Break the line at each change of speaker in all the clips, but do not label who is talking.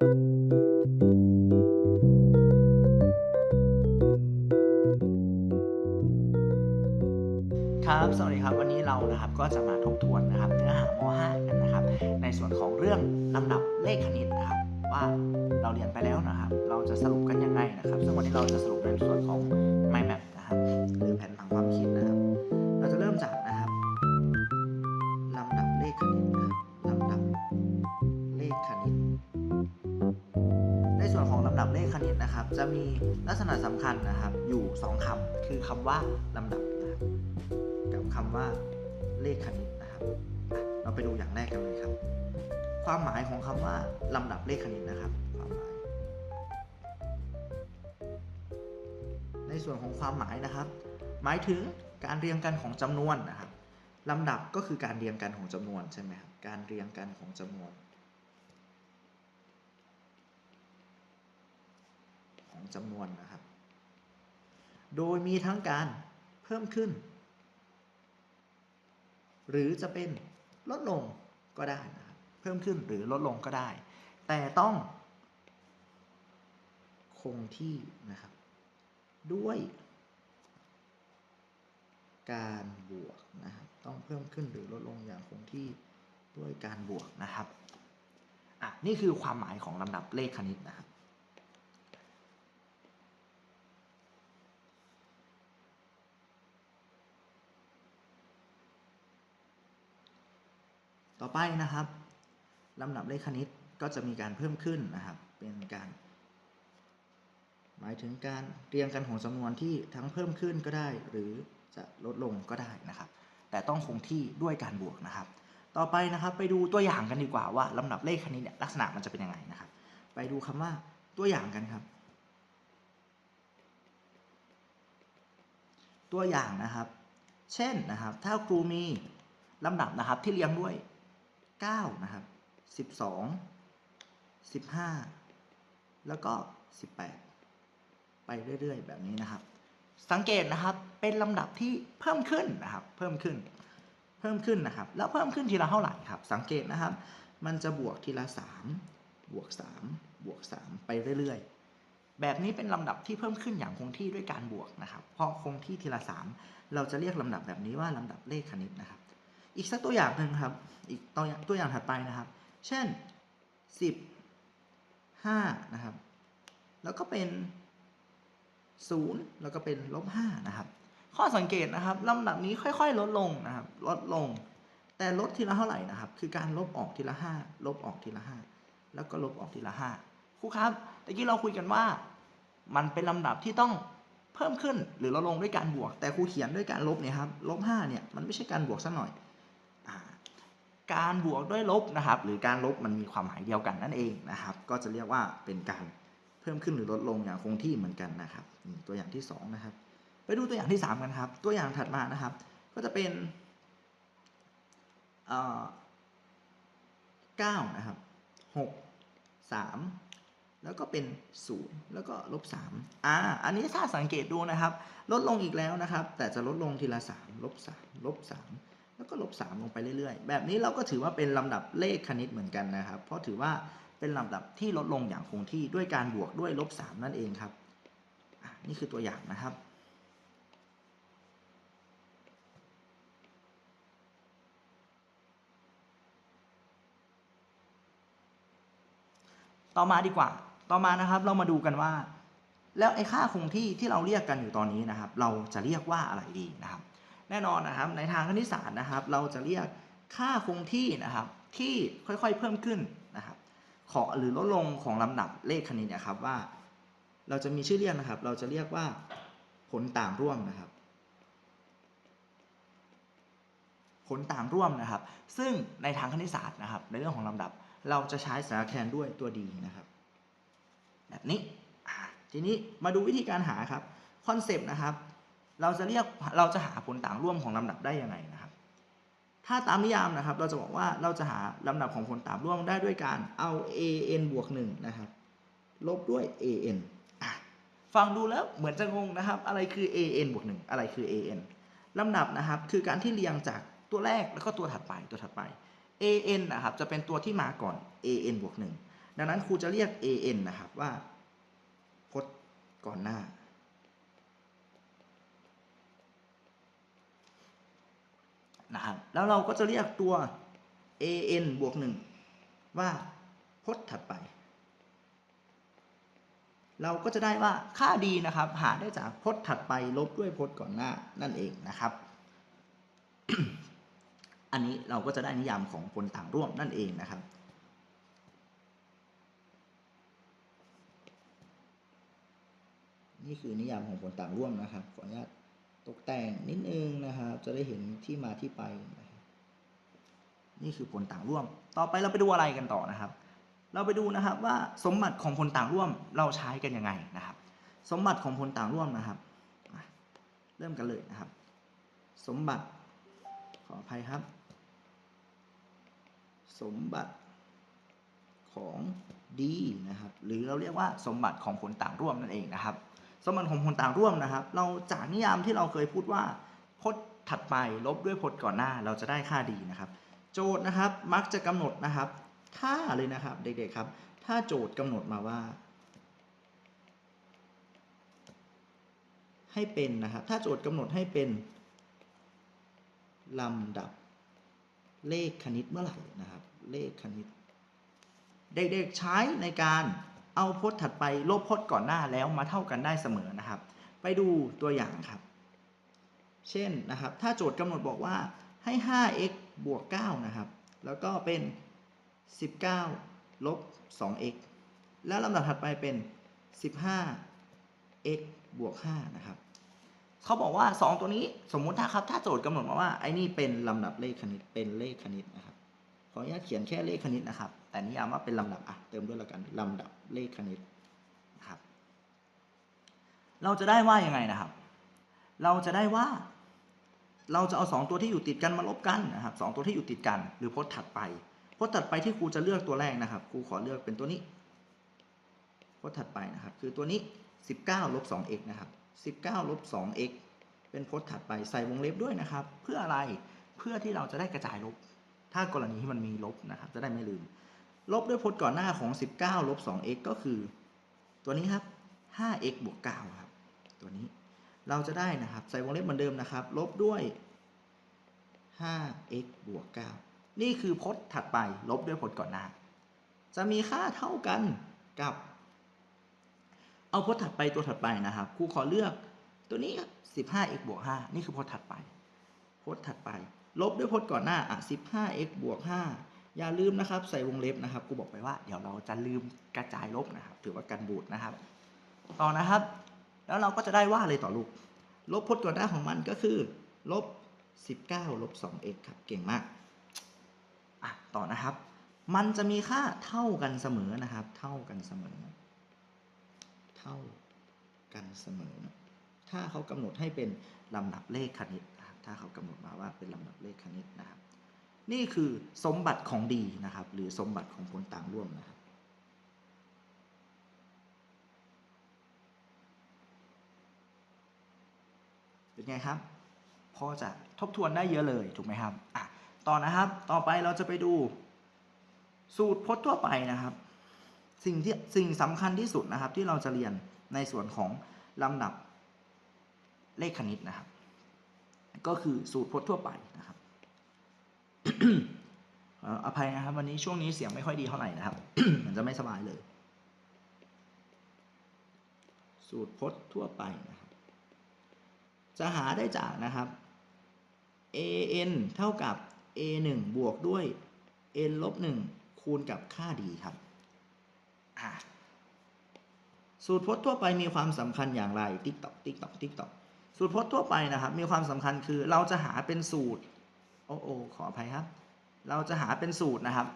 ครับ สวัสดีครับ วันนี้เรานะครับก็จะมาทบทวนนะครับ เนื้อหาม 5 กันนะครับ ในส่วนของเรื่องลำดับเลขคณิตนะครับ ว่าเราเรียนไปแล้วนะครับ เราจะสรุปกันยังไงนะครับ ซึ่งวันนี้เราจะสรุปในส่วนของ mind map ดับเลขคณิตนะครับ จะมีลักษณะสำคัญนะครับ อยู่ 2คำคือคำว่าลำดับนะครับกับคำว่าเลขคณิตนะครับเราไปดูอย่างแรกกันเลยครับ ความหมายของคำว่าลำดับเลขคณิตนะครับความหมาย ในส่วนของความหมายนะครับ หมายถึงการเรียงกันของจำนวนนะครับลำดับก็คือการเรียงกันของจำนวนใช่ไหมครับการเรียงกันของจำนวน ของ จำนวนนะครับ โดยมีทั้งการเพิ่มขึ้น หรือจะเป็นลดลงก็ได้นะครับ เพิ่มขึ้นหรือลดลงก็ได้ แต่ต้อง คงที่นะครับ ด้วย การบวกนะครับ ต้องเพิ่มขึ้นหรือลดลงอย่างคงที่ด้วยการบวกนะครับอะนี่คือความหมายของลำดับเลขคณิตนะครับ ต่อไปนะครับลำดับเลขคณิตก็จะมีการเพิ่มขึ้นนะครับ เป็นการ หมายถึงการเรียงกันของจำนวนที่ทั้งเพิ่มขึ้นก็ได้ หรือจะลดลงก็ได้นะครับ แต่ต้องคงที่ด้วยการบวกนะครับ ต่อไปนะครับไปดูตัวอย่างกันดีกว่าว่าลำดับเลขคณิตเนี่ยลักษณะมันจะเป็นยังไงนะครับ ไปดูคำว่าตัวอย่างกันครับ ตัวอย่างนะครับ เช่นนะครับ ถ้าครูมีลำดับนะครับที่เรียงด้วย 9 นะครับ 12 15 แล้วก็ 18 ไปเรื่อย ๆ แบบนี้นะครับ สังเกตนะครับเป็นลำดับที่เพิ่มขึ้นนะครับ เพิ่มขึ้นเพิ่มขึ้นนะครับ แล้วเพิ่มขึ้นทีละเท่าไหร่ครับ สังเกตนะครับ มันจะบวกทีละ 3 บวก 3 บวก 3 ไปเรื่อยๆ แบบนี้เป็นลำดับที่เพิ่มขึ้นอย่างคงที่ด้วยการบวกนะครับ เพราะคงที่ทีละ 3 เราจะเรียกลำดับแบบนี้ว่าลำดับเลขคณิตนะครับ อีกสักตัวอย่างหนึ่งครับ อีกตัวอย่างตัวอย่างถัดไปนะครับ เช่น 10 5 นะครับ แล้วก็เป็น 0 แล้วก็เป็นลบ5นะครับ ข้อสังเกตนะครับลำดับนี้ค่อยๆ ลดลงนะครับ ลดลง แต่ลดทีละเท่าไหร่นะครับ คือการลบออกทีละ 5 ลบออกทีละ 5 แล้วก็ลบออกทีละ 5 ครูครับตะกี้เราคุยกันว่า มันเป็นลำดับที่ต้องเพิ่มขึ้นหรือลดลงด้วยการบวก แต่ครูเขียนด้วยการลบเนี่ยครับลบ5เนี่ยมันไม่ใช่การบวกซะหน่อย การบวกด้วยลบนะครับ หรือการลบมันมีความหมายเดียวกันนั่นเองนะครับ ก็จะเรียกว่าเป็นการเพิ่มขึ้นหรือลดลงอย่างคงที่เหมือนกันนะครับตัวอย่างที่สองนะครับ ไปดูตัวอย่างที่สามกันครับ ตัวอย่างถัดมานะครับ ก็จะเป็นเก้านะครับหกสามแล้วก็เป็นศูนย์แล้วก็ลบสามอ่า อันนี้ถ้าสังเกตดูนะครับ ลดลงอีกแล้วนะครับ แต่จะลดลงทีละสามลบสามลบสาม แล้วก็ลบ3ลงไปเรื่อยๆ แบบนี้เราก็ถือว่าเป็นลำดับเลขคณิตเหมือนกันนะครับ เพราะถือว่าเป็นลำดับที่ลดลงอย่างคงที่ด้วยการบวกด้วยลบ3นั่นเองครับนี่คือตัวอย่างนะครับต่อมาดีกว่า ต่อมานะครับเรามาดูกันว่า แล้วไอ้ค่าคงที่ที่เราเรียกกันอยู่ตอนนี้นะครับ เราจะเรียกว่าอะไรดีนะครับ แน่นอนนะครับในทางคณิตศาสตร์นะครับ เราจะเรียกค่าคงที่นะครับ ที่ค่อยๆเพิ่มขึ้นนะครับขอหรือลดลงของลำดับเลขคณิตเนะครับว่า เราจะมีชื่อเรียกนะครับ เราจะเรียกว่าผลต่างร่วมนะครับ ผลต่างร่วมนะครับ ซึ่งในทางคณิตศาสตร์นะครับ ในเรื่องของลำดับเราจะใช้สารแทนด้วยตัวดีนะครับ แบบนี้ทีนี้มาดูวิธีการหาครับคอนเซปต์นะครับ เราจะเรียกเราจะหาผลต่างร่วมของลำดับได้ยังไงนะครับ ถ้าตามนิยามนะครับ เราจะบอกว่าเราจะหาลำดับของผลต่างร่วมได้ด้วยการเอา an บวก1นะครับ ลบด้วย an ฟังดูแล้วเหมือนจะงงนะครับ อะไรคือ an บวก1อะไรคือ an ลำดับนะครับ คือการที่เรียงจากตัวแรกแล้วก็ตัวถัดไปตัวถัดไป an นะครับจะเป็นตัวที่มาก่อน an บวก1ดังนั้นครูจะเรียก an นะครับว่าพจน์ก่อนหน้า นะครับ แล้วเราก็จะเรียกตัว an บวกหนึ่งว่าพจน์ถัดไป เราก็จะได้ว่าค่าดีนะครับ หาได้จากพจน์ถัดไปลบด้วยพจน์ก่อนหน้านั่นเองนะครับ อันนี้เราก็จะได้นิยามของผลต่างร่วมนั่นเองนะครับนี่คือนิยามของผลต่างร่วมนะครับขออนุญาต ตกแต่งนิดนึงนะครับ จะได้เห็นที่มาที่ไป นี่คือผลต่างร่วม ต่อไปเราไปดูอะไรกันต่อนะครับ เราไปดูนะครับว่าสมบัติของผลต่างร่วมเราใช้กันยังไงนะครับ สมบัติของผลต่างร่วมนะครับ เริ่มกันเลยนะครับ สมบัติขออภัยครับ สมบัติของดีนะครับ หรือเราเรียกว่าสมบัติของผลต่างร่วมนั่นเองนะครับ สมบัติของผลต่างร่วมนะครับ เราจากนิยามที่เราเคยพูดว่าพจน์ถัดไปลบด้วยพจน์ก่อนหน้าเราจะได้ค่าดีนะครับ โจทย์นะครับมักจะกำหนดนะครับ ถ้าเลยนะครับเด็กๆครับ ถ้าโจทย์กำหนดมาว่า ให้เป็นนะครับ ถ้าโจทย์กำหนดให้เป็นลำดับเลขคณิตเมื่อไหร่นะครับ เลขคณิต เด็กๆใช้ในการ เอาพจน์ถัดไปลบพจน์ก่อนหน้าแล้วมาเท่ากันได้เสมอนะครับ ไปดูตัวอย่างครับ เช่นนะครับถ้าโจทย์กำหนดบอกว่าให้ 5x บวก 9 นะครับ แล้วก็เป็น 19 ลบ 2x แล้วลำดับถัดไปเป็น 15x บวก 5 นะครับ เขาบอกว่า 2 ตัวนี้สมมุติถ้าครับ ถ้าโจทย์กำหนดมาว่า ไอ้นี่เป็นลำดับเลขคณิต เป็นเลขคณิตนะครับ ขออนุญาตเขียนแค่เลขคณิตนะครับ แต่นิยามว่าเป็นลำดับ อะ เติมด้วยล้วกันลำดับ เลขคณิตนะครับ เราจะได้ว่ายังไงนะครับ เราจะได้ว่า เราจะเอาสองตัวที่อยู่ติดกันมาลบกันนะครับสองตัวที่อยู่ติดกัน หรือพจน์ถัดไปพจน์ถัดไปที่ครูจะเลือกตัวแรกนะครับครูขอเลือกเป็นตัวนี้พจน์ถัดไปนะครับ คือตัวนี้ 19ลบ 2x นะครับ 19ลบ 2x เป็นพจน์ถัดไปใส่วงเล็บด้วยนะครับ เพื่ออะไรเพื่อที่เราจะได้กระจายลบ ถ้ากรณีที่มันมีลบนะครับ จะได้ไม่ลืม ลบด้วยพจน์ก่อนหน้าของ 19ลบ 2x ก็คือ ตัวนี้ครับ 5x บวก9ครับ ตัวนี้เราจะได้นะครับ ใส่วงเล็บเหมือนเดิมนะครับ ลบด้วย 5x บวก 9 นี่คือพจน์ถัดไป ลบด้วยพจน์ก่อนหน้า จะมีค่าเท่ากันกับ เอาพจน์ถัดไปตัวถัดไปนะครับครูขอเลือกตัวนี้ 15x บวก 5 นี่คือพจน์ถัดไป พจน์ถัดไป ลบด้วยพจน์ก่อนหน้า อะ 15x บวก 5 อย่าลืมนะครับใส่วงเล็บนะครับครูบอกไปว่าเดี๋ยวเราจะลืมกระจายลบนะครับ ถือว่ากันบูดนะครับ ต่อนะครับ แล้วเราก็จะได้ว่าอะไรต่อลูก ลบพจน์ก่อนหน้าของมันก็คือลบ19ลบ 2x ครับ เก่งมากอะต่อนะครับ มันจะมีค่าเท่ากันเสมอนะครับ เท่ากันเสมอ เท่ากันเสมอ ถ้าเขากำหนดให้เป็นลำดับเลขคณิตนะครับถ้าเขากำหนดมาว่าเป็นลำดับเลขคณิตนะครับ นี่คือสมบัติของดีนะครับ หรือสมบัติของผลต่างร่วมนะครับเป็นไงครับ พอจะทบทวนได้เยอะเลยถูกไหมครับอะต่อนะครับต่อไปเราจะไปดู สูตรพจน์ทั่วไปนะครับ สิ่งที่สิ่งสำคัญที่สุดนะครับ ที่เราจะเรียนในส่วนของลำดับเลขคณิตนะครับ ก็คือสูตรพจน์ทั่วไปนะครับ อภัยนะครับ วันนี้ช่วงนี้เสียงไม่ค่อยดีเท่าไหร่นะครับเหมือนจะไม่สบายเลย สูตรพจน์ทั่วไปนะครับ จะหาได้จากนะครับ an เท่ากับ a 1บวกด้วย n ลบ1คูณกับค่าดีครับ สูตรพจน์ทั่วไปมีความสำคัญอย่างไร ติ๊กตอกติ๊กตอกติ๊กตอกสูตรพจน์ทั่วไปนะครับ มีความสำคัญคือเราจะหาเป็นสูตร โอ้โอขออภัยครับ เราจะหาเป็นสูตรนะครับ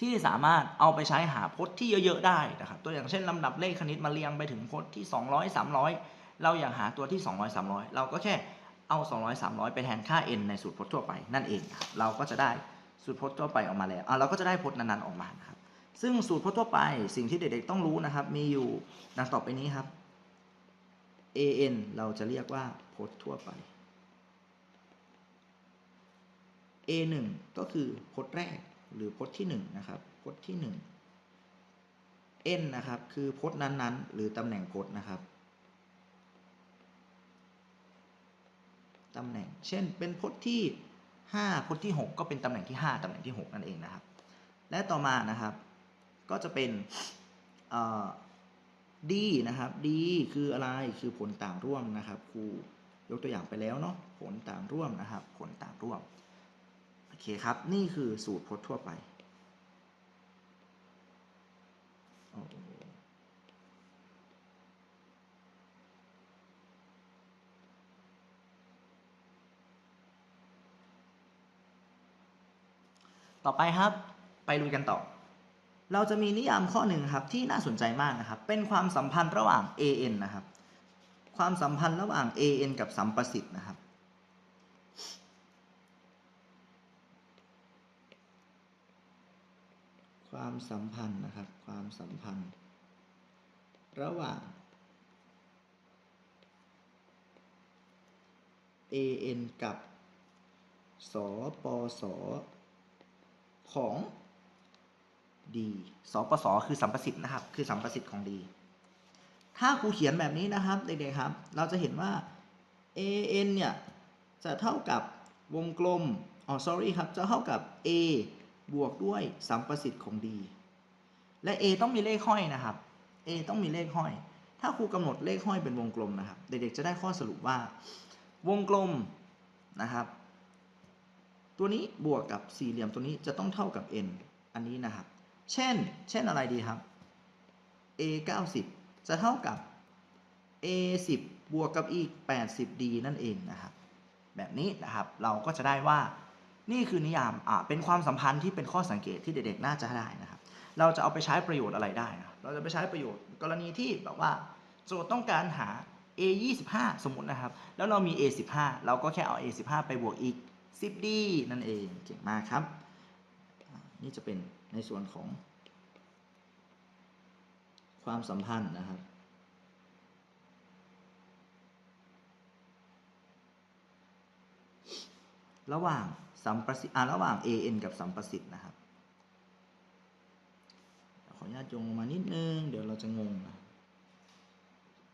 ที่สามารถเอาไปใช้หาพจน์ที่เยอะๆได้นะครับ ตัวอย่างเช่นลำดับเลขคณิตมาเรียงไปถึงพจน์ที่ 200 300 เราอยากหาตัวที่ 200 300 เราก็แค่เอา 200 300 ไปแทนค่า n ในสูตรพจน์ทั่วไปนั่นเองครับเราก็จะได้สูตรพจน์ทั่วไปออกมาแล้วเราก็จะได้พจน์นั้นๆออกมานะครับ ซึ่งสูตรพจน์ทั่วไปสิ่งที่เด็กๆต้องรู้นะครับ มีอยู่ดังต่อไปนี้ครับ an เราจะเรียกว่าพจน์ทั่วไป a 1 ก็คือพจน์แรกหรือพจน์ที่1นะครับพจน์ที่ n นะครับคือพจน์นั้นๆ หรือตำแหน่งพจน์นะครับตำแหน่ง เช่น เป็นพจน์ที่ 5พจน์ที่ 6 ก็เป็นตำแหน่งที่ 5ตำแหน่งที่ 6 นั่นเองนะครับ และต่อมานะครับ ก็จะเป็นเอ่อ D นะครับ D คืออะไรคือผลต่างร่วมนะครับครูยกตัวอย่างไปแล้วเนาะผลต่างร่วมนะครับ ผลต่างร่วม เคครับ นี่คือสูตรพจน์ทั่วไป ต่อไปครับ ไปลุยกันต่อ เราจะมีนิยามข้อหนึ่งครับที่น่าสนใจมากนะครับ เป็นความสัมพันธ์ระหว่าง an นะครับ ความสัมพันธ์ระหว่าง an กับสัมประสิทธิ์นะครับ ความสัมพันธ์นะครับ ความสัมพันธ์ ระหว่าง an กับ สปส ของ D สปส คือสัมประสิทธิ์นะครับ คือสัมประสิทธิ์ของ D ถ้าครูเขียนแบบนี้นะครับเด็กๆครับ เราจะเห็นว่า an เนี่ย จะเท่ากับวงกลม อ๋อ sorry ครับ จะเท่ากับ a บวกด้วยสัมประสิทธิ์ของ D และ a ต้องมีเลขห้อยนะครับ a ต้องมีเลขห้อย ถ้าครูกำหนดเลขห้อยเป็นวงกลมนะครับ เด็กๆจะได้ข้อสรุปว่า วงกลมนะครับ ตัวนี้บวกกับสี่เหลี่ยมตัวนี้จะต้องเท่ากับ n อันนี้นะครับ เช่น เช่นอะไรดีครับ a 90 จะเท่ากับ a 10บวกกับอีก 80d นั่นเองนะครับ แบบนี้นะครับ เราก็จะได้ว่า นี่คือนิยามอ่าเป็นความสัมพันธ์ที่เป็นข้อสังเกตที่เด็กๆน่าจะได้นะครับ เราจะเอาไปใช้ประโยชน์อะไรได้นะเราจะไปใช้ประโยชน์ กรณีที่แบบว่าโจทย์ต้องการหา a 25สมมตินะครับ แล้วเรามี a 15เราก็แค่เอา a 15ไปบวกอีก 10d นั่นเองเก่งมากครับ นี่จะเป็นในส่วนของ ความสัมพันธ์นะครับระหว่าง สัมประสิทธิ์ระหว่าง an กับสัมประสิทธิ์นะครับ ขออนุญาตโยงมานิดนึง เดี๋ยวเราจะงงนะ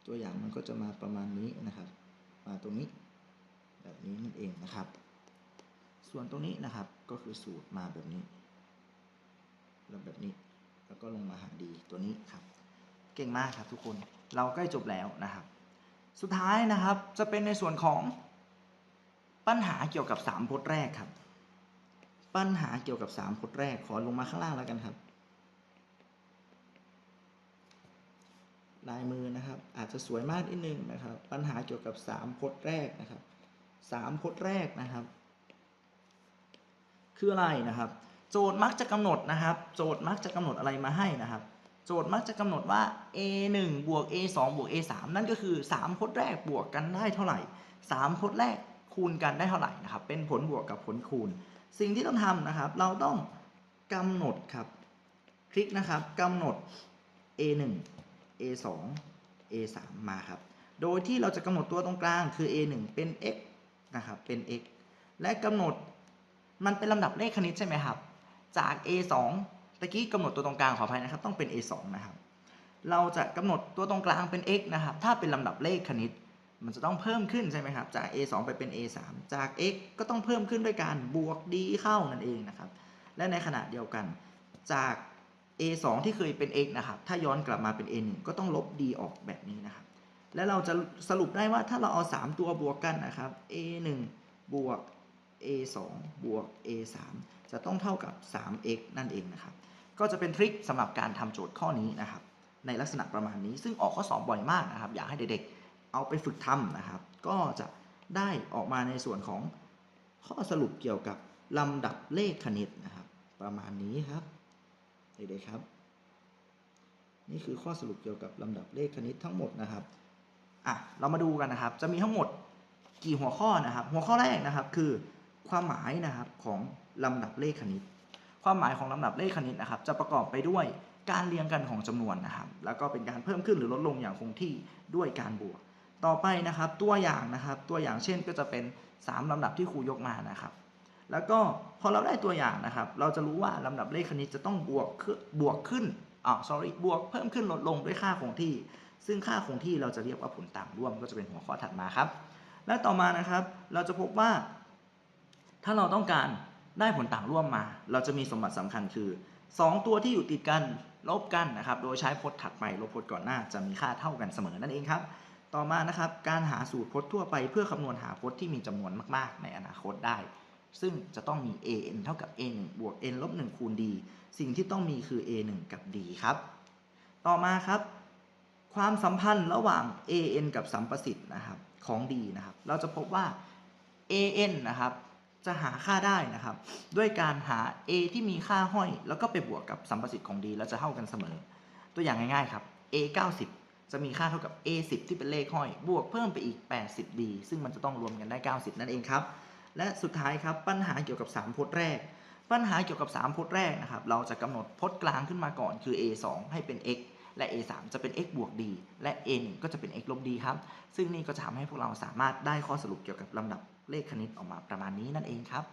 ตัวอย่างมันก็จะมาประมาณนี้นะครับ มาตรงนี้ แบบนี้นั่นเองนะครับ ส่วนตรงนี้นะครับก็คือสูตรมาแบบนี้ แล้วแบบนี้ แล้วก็ลงมาหาดีตัวนี้ครับ เก่งมากครับทุกคน เราใกล้จบแล้วนะครับ สุดท้ายนะครับจะเป็นในส่วนของ ปัญหาเกี่ยวกับ3พจน์แรกครับ ปัญหาเกี่ยวกับ3พจน์แรกขอลงมาข้างล่างแล้วกันครับลายมือนะครับ อาจจะสวยมากนิดนึงนะครับ ปัญหาเกี่ยวกับ3พจน์แรกนะครับ3พจน์แรกนะครับ คืออะไรนะครับ โจทย์มักจะกำหนดนะครับ โจทย์มักจะกำหนดอะไรมาให้นะครับ โจทย์มักจะกำหนดว่า a 1บวก a 2บวก a 3นั่นก็คือ 3พจน์แรกบวกกันได้เท่าไหร่ 3พจน์แรก คูณกันได้เท่าไหร่นะครับ เป็นผลบวกกับผลคูณ สิ่งที่ต้องทำนะครับ เราต้องกำหนดครับ คลิกนะครับกำหนด a 1 a 2 a 3มาครับ โดยที่เราจะกำหนดตัวตรงกลางคือ a 1เป็น x นะครับ เป็น x และกำหนดมันเป็นลำดับเลขคณิตใช่ไหมครับ จาก a 2ตะกี้กำหนดตัวตรงกลางขออภัยนะครับ ต้องเป็น a 2นะครับ เราจะกำหนดตัวตรงกลางเป็น x นะครับ ถ้าเป็นลำดับเลขคณิต มันจะต้องเพิ่มขึ้นใช่ไหมครับ จาก a 2ไปเป็น a 3จาก x ก็ต้องเพิ่มขึ้นด้วยการบวก d เข้านั่นเองนะครับ และในขณะเดียวกันจาก a 2ที่เคยเป็น x นะครับ ถ้าย้อนกลับมาเป็น a 1ก็ต้องลบ d ออกแบบนี้นะครับ แล้วเราจะสรุปได้ว่าถ้าเราเอา 3 ตัวบวกกันนะครับ a 1บวก a 2บวก a 3จะต้องเท่ากับ 3x นั่นเองนะครับ ก็จะเป็นทริคสำหรับการทำโจทย์ข้อนี้นะครับ ในลักษณะประมาณนี้ ซึ่งออกข้อสอบบ่อยมากนะครับ อยากให้เด็กๆ เอาไปฝึกทำนะครับ ก็จะได้ออกมาในส่วนของข้อสรุปเกี่ยวกับลำดับเลขคณิตนะครับ ประมาณนี้ครับเด็กๆครับ นี่คือข้อสรุปเกี่ยวกับลำดับเลขคณิตทั้งหมดนะครับอะเรามาดูกันนะครับ จะมีทั้งหมดกี่หัวข้อนะครับ หัวข้อแรกนะครับคือความหมายนะครับของลำดับเลขคณิต ความหมายของลำดับเลขคณิตนะครับ จะประกอบไปด้วยการเรียงกันของจำนวนนะครับ แล้วก็เป็นการเพิ่มขึ้นหรือลดลงอย่างคงที่ด้วยการบวก ต่อไปนะครับตัวอย่างนะครับตัวอย่างเช่นก็จะเป็น 3 ลำดับที่ครูยกมานะครับ แล้วก็พอเราได้ตัวอย่างนะครับ เราจะรู้ว่าลำดับเลขคณิตจะต้องบวกขึ้นบวกขึ้นอ่า sorry บวกเพิ่มขึ้นลดลงด้วยค่าคงที่ ซึ่งค่าคงที่เราจะเรียกว่าผลต่างร่วมก็จะเป็นหัวข้อถัดมาครับ และต่อมานะครับ เราจะพบว่า ถ้าเราต้องการได้ผลต่างร่วมมา เราจะมีสมบัติสำคัญคือ 2 ตัวที่อยู่ติดกันลบกันนะครับ โดยใช้พจน์ถัดไปลบพจน์ก่อนหน้าจะมีค่าเท่ากันเสมอนั่นเองครับ ต่อมานะครับการหาสูตรพจน์ทั่วไปเพื่อคำนวณหาพจน์ที่มีจำนวนมากๆ ในอนาคตได้ ซึ่งจะต้องมี an เท่ากับ a 1บวก n ลบ1คูณ d สิ่งที่ต้องมีคือ a 1กับ d ครับ ต่อมาครับ ความสัมพันธ์ระหว่าง an กับสัมประสิทธิ์นะครับของ d นะครับ เราจะพบว่า an นะครับจะหาค่าได้นะครับ ด้วยการหา a ที่มีค่าห้อย แล้วก็ไปบวกกับสัมประสิทธิ์ของ d แล้วจะเท่ากันเสมอ ตัวอย่างง่ายๆครับ a 90 จะมีค่าเท่ากับ a 10 ที่เป็นเลขห้อย บวกเพิ่มไปอีก 80 d ซึ่งมันจะต้องรวมกันได้ 90 นั่นเองครับ และสุดท้ายครับปัญหาเกี่ยวกับ 3 พจน์แรก ปัญหาเกี่ยวกับ 3 พจน์แรกนะครับ เราจะกำหนดพจน์กลางขึ้นมาก่อนคือ a 2 ให้เป็น x และ a 3 จะเป็น x บวก d และ a 1 ก็จะเป็น x ลบ d ครับ ซึ่งนี่ก็จะทำให้พวกเราสามารถได้ข้อสรุปเกี่ยวกับลำดับเลขคณิตออกมาประมาณนี้นั่นเองครับ